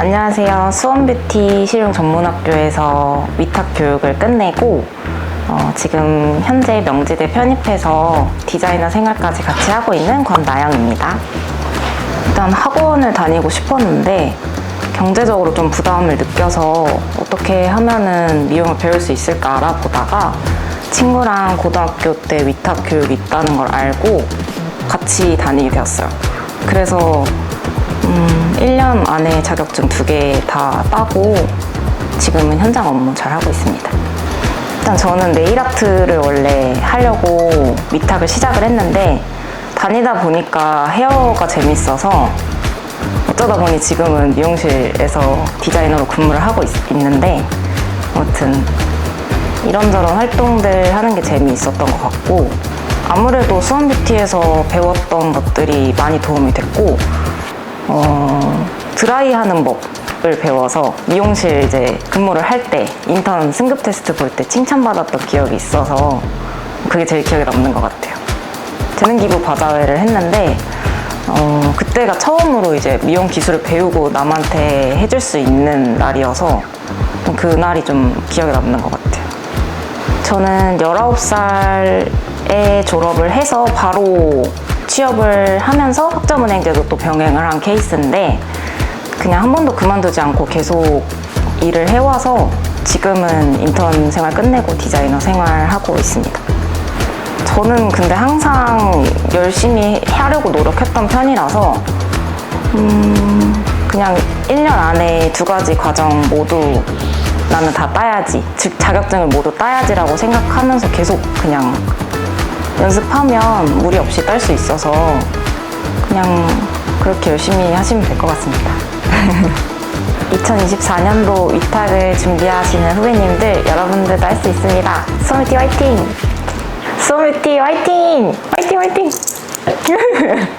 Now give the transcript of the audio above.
안녕하세요. 수원뷰티 실용 전문학교에서 위탁 교육을 끝내고 어, 지금 현재 명지대 편입해서 디자이너 생활까지 같이 하고 있는 권나영입니다. 일단 학원을 다니고 싶었는데 경제적으로 좀 부담을 느껴서 어떻게 하면은 미용을 배울 수 있을까 알아보다가 친구랑 고등학교 때 위탁 교육이 있다는 걸 알고 같이 다니게 되었어요. 그래서 음, 1년 안에 자격증 두 개 다 따고 지금은 현장 업무 잘 하고 있습니다. 일단 저는 네일 아트를 원래 하려고 위탁을 시작을 했는데 다니다 보니까 헤어가 재밌어서 어쩌다 보니 지금은 미용실에서 디자이너로 근무를 하고 있, 는데 아무튼 이런저런 활동들 하는 게 재미있었던 것 같고 아무래도 수원뷰티에서 배웠던 것들이 많이 도움이 됐고 어, 드라이 하는 법을 배워서 미용실 이제 근무를 할 때 인턴 승급 테스트 볼 때 칭찬받았던 기억이 있어서 그게 제일 기억에 남는 것 같아요. 재능기부 바자회를 했는데 어, 그때가 처음으로 이제 미용 기술을 배우고 남한테 해줄 수 있는 날이어서 그 날이 좀 기억에 남는 것 같아요. 저는 19살에 졸업을 해서 바로 취업을 하면서 학점은행제도 또 병행을 한 케이스인데 그냥 한 번도 그만두지 않고 계속 일을 해와서 지금은 인턴 생활 끝내고 디자이너 생활하고 있습니다. 저는 근데 항상 열심히 하려고 노력했던 편이라서 음, 그냥 1년 안에 두 가지 과정 모두 나는 다 따야지 즉 자격증을 모두 따야지라고 생각하면서 계속 그냥 연습하면 무리 없이 딸 수 있어서 그냥 그렇게 열심히 하시면 될 것 같습니다. 2024년도 위탁을 준비하시는 후배님들 여러분들도 할 수 있습니다. 소미티 화이팅! 소미티 화이팅! 화이팅 화이팅!